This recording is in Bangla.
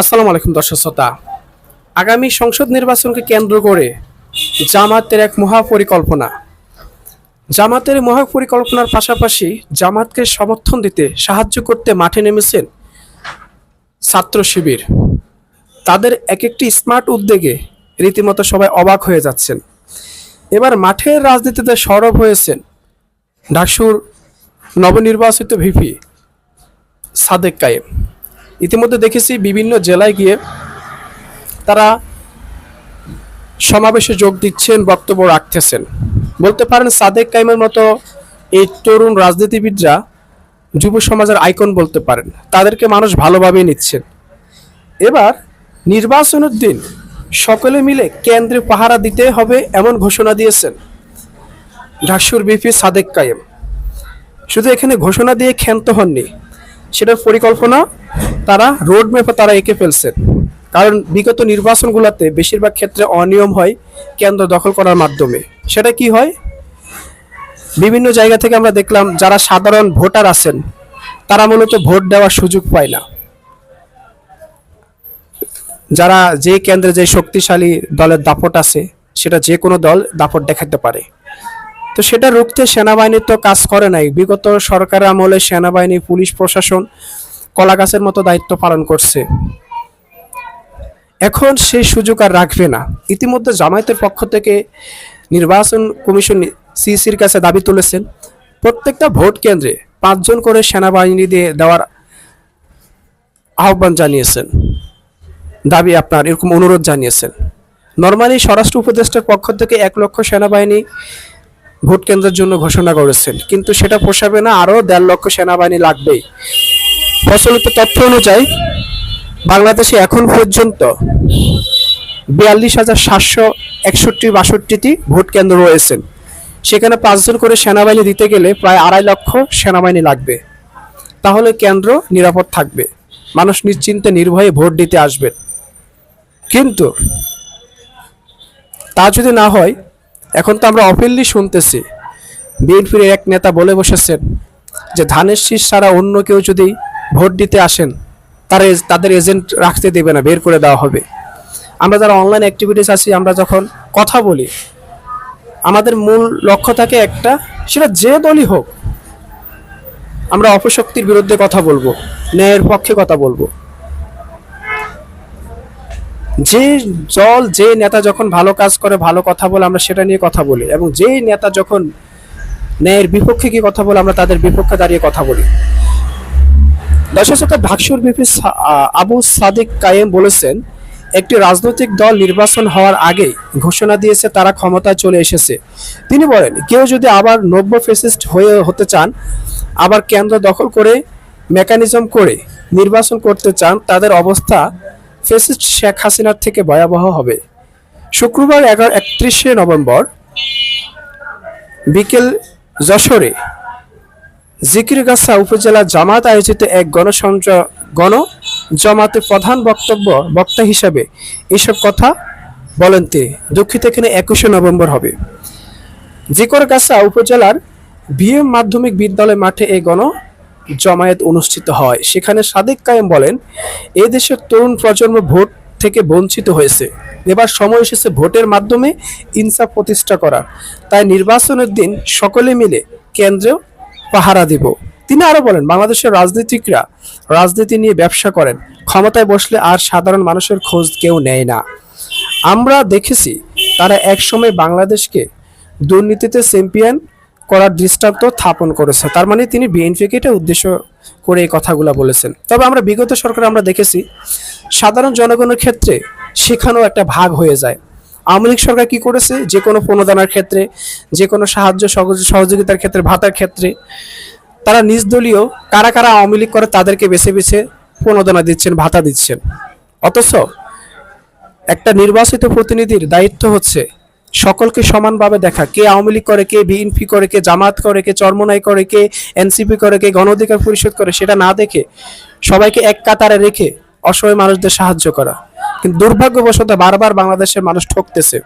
আসসালামু আলাইকুম দর্শক শ্রোতা। আগামী সংসদ নির্বাচনকে কেন্দ্র করে জামাতের এক মহাপরিকল্পনা। জামাতের মহাপরিকল্পনার পাশাপাশি জামাতকে সমর্থন দিতে সাহায্য করতে মাঠে নেমেছেন ছাত্র শিবির। তাদের এক একটি স্মার্ট উদ্যোগে রীতিমতো সবাই অবাক হয়ে যাচ্ছেন। এবার মাঠের রাজনীতিতে সরব হয়েছেন ঢাকসুর নবনির্বাচিত ভিপি সাদেক কায়েম। ইতিমধ্যে দেখেছি বিভিন্ন জেলায় গিয়ে তারা সমাবেশে যোগ দিচ্ছেন, বক্তব্য রাখতেছেন। বলতে পারেন সাদেক কাইমের মতো এই তরুণ রাজনীতিবিদরা যুব সমাজের আইকন বলতে পারেন। তাদেরকে মানুষ ভালোভাবেই নিচ্ছেন। এবার নির্বাচনের দিন সকলে মিলে কেন্দ্রে পাহারা দিতে হবে এমন ঘোষণা দিয়েছেন ঢাকসুর বিপি সাদেক কায়েম। শুধু এখানে ঘোষণা দিয়ে ক্ষান্ত হননি, সেটার পরিকল্পনা তারা রোড ম্যাপে তারা এঁকে ফেলছেন কারণ বিগত নির্বাচনগুলোতে বেশিরভাগ ক্ষেত্রে অনিয়ম হয় কেন্দ্র দখল করার মাধ্যমে। সেটা কি হয়? বিভিন্ন জায়গা থেকে আমরা দেখলাম যারা সাধারণ ভোটার আছেন, তারা মূলত ভোট দেওয়ার সুযোগ পায় না। যারা যে কেন্দ্রে যে শক্তিশালী দলের দাপট আছে, সেটা যে কোনো দল দাপট দেখাতে পারে। তো সেটা রুখতে সেনাবাহিনী তো কাজ করে নাই। বিগত সরকারের আমলে সেনাবাহিনী, পুলিশ প্রশাসন কলা গাছের মতো দায়িত্ব পালন করছে। এখন সেই সুযোগ আর রাখবে না। ইতিমধ্যে জামায়াতের পক্ষ থেকে নির্বাচন কমিশন সিসির কাছে দাবি তুলেছেন, প্রত্যেকটা ভোট কেন্দ্রে পাঁচজন করে সেনাবাহিনী দিয়ে দেওয়ার আহ্বান জানিয়েছেন। দাবি আপনার, এরকম অনুরোধ জানিয়েছেন। নর্মালি স্বরাষ্ট্র উপদেষ্টার পক্ষ থেকে এক লক্ষ সেনাবাহিনী ভোট কেন্দ্রের জন্য ঘোষণা করেছেন, কিন্তু সেটা পোষাবে না আরও দেড় লক্ষ সেনাবাহিনী লাগবেই। প্রচলিত তথ্য অনুযায়ী, বাংলাদেশে এখন পর্যন্ত বিয়াল্লিশ হাজার সাতশো একষট্টি বাষট্টিটি ভোট কেন্দ্র রয়েছেন সেখানে পাঁচজন করে সেনাবাহিনী দিতে গেলে প্রায় আড়াই লক্ষ সেনাবাহিনী লাগবে। তাহলে কেন্দ্র নিরাপদ থাকবে। মানুষ নিশ্চিন্তে নির্ভয়ে ভোট দিতে আসবেন কিন্তু তা যদি না হয়, এখন তো আমরা অপেনলি শুনতেছি, বিএনপির এক নেতা বলে বসেছেন যে ধানের শীষ ছাড়া অন্য কেউ যদি ভোট দিতে আসেন, তারা তাদের এজেন্ট রাখতে দেবে না, বের করে দেওয়া হবে। আমরা যারা অনলাইন অ্যাক্টিভিটিস আছি, আমরা যখন কথা বলি, আমাদের মূল লক্ষ্য থাকে একটা, সেটা যে দলই হোক, আমরা অপশক্তির বিরুদ্ধে কথা বলব, ন্যায়ের পক্ষে কথা বলব। যে দল, যে নেতা যখন ভালো কাজ করে, ভালো কথা বলে, আমরা সেটা নিয়ে কথা বলি, এবং যে নেতা যখন ন্যায়ের বিপক্ষে কি কথা বলে, আমরা তাদের বিপক্ষে দাঁড়িয়ে কথা বলি। দর্শক ঢাকসুর বিপি আবু সাদিক কায়েম বলেছেন, একটি রাজনৈতিক দল নির্বাচন হওয়ার আগে ঘোষণা দিয়েছে তারা ক্ষমতায় চলে এসেছে। তিনি বলেন, কেউ যদি আবার নব্য ফেসিস্ট হয়ে হতে চান, আবার কেন্দ্র দখল করে, মেকানিজম করে নির্বাচন করতে চান, তাদের অবস্থা ফেসিস্ট শেখ হাসিনার থেকে ভয়াবহ হবে। শুক্রবার এগারো একত্রিশে নভেম্বর বিকেল যশোরে জিকিরগাছা উপজেলা জামাত আয়োজিত এক গণসংয গণ জমাতে প্রধান বক্তব্য বক্তা হিসাবে এসব কথা বলেন তিনি দুঃখিত, এখানে একুশে নভেম্বর হবে। জিকরগাছা উপজেলার বিএম মাধ্যমিক বিদ্যালয় মাঠে এই গণ জমায়েত অনুষ্ঠিত হয়। সেখানে সাদেক কায়েম বলেন, এ দেশের তরুণ প্রজন্ম ভোট থেকে বঞ্চিত হয়েছে। এবার সময় এসেছে ভোটের মাধ্যমে ইনসাফ প্রতিষ্ঠা করার। তাই নির্বাচনের দিন সকলে মিলে কেন্দ্রেও পাহারা দিব। তিনি আরও বলেন, বাংলাদেশের রাজনীতিকরা রাজনীতি নিয়ে ব্যবসা করেন, ক্ষমতায় বসলে আর সাধারণ মানুষের খোঁজ কেউ নেয় না। আমরা দেখেছি তারা একসময় বাংলাদেশকে দুর্নীতিতে চ্যাম্পিয়ন করার দৃষ্টান্ত স্থাপন করেছে। তার মানে তিনি বিএনপিকে এটা উদ্দেশ্য করে এই কথাগুলো বলেছেন। তবে আমরা বিগত সরকার আমরা দেখেছি, সাধারণ জনগণের ক্ষেত্রে সেখানেও একটা ভাগ হয়ে যায়। আওয়ামী সরকার কি করেছে? যে কোনো প্রণোদনার ক্ষেত্রে, যে কোনো সাহায্য সহযোগ- সহযোগিতার ক্ষেত্রে, ভাতার ক্ষেত্রে, তারা নিজ দলীয় কারা কারা আওয়ামী লীগ করে তাদেরকে বেছে বেছে প্রণোদনা দিচ্ছেন, ভাতা দিচ্ছেন। অথচ একটা নির্বাচিত প্রতিনিধির দায়িত্ব হচ্ছে সকলকে সমানভাবে দেখা। কে আওয়ামী লীগ করে, কে বিএনপি করে, কে জামাত করে, কে চরমনাই করে, কে এনসিপি করে, কে গণ অধিকার পরিষদ করে, সেটা না দেখে সবাইকে এক কাতারে রেখে অসহায় মানুষদের সাহায্য করা। কিন্তু দুর্ভাগ্যবশত বারবার বাংলাদেশের মানুষ ঠকতেছে।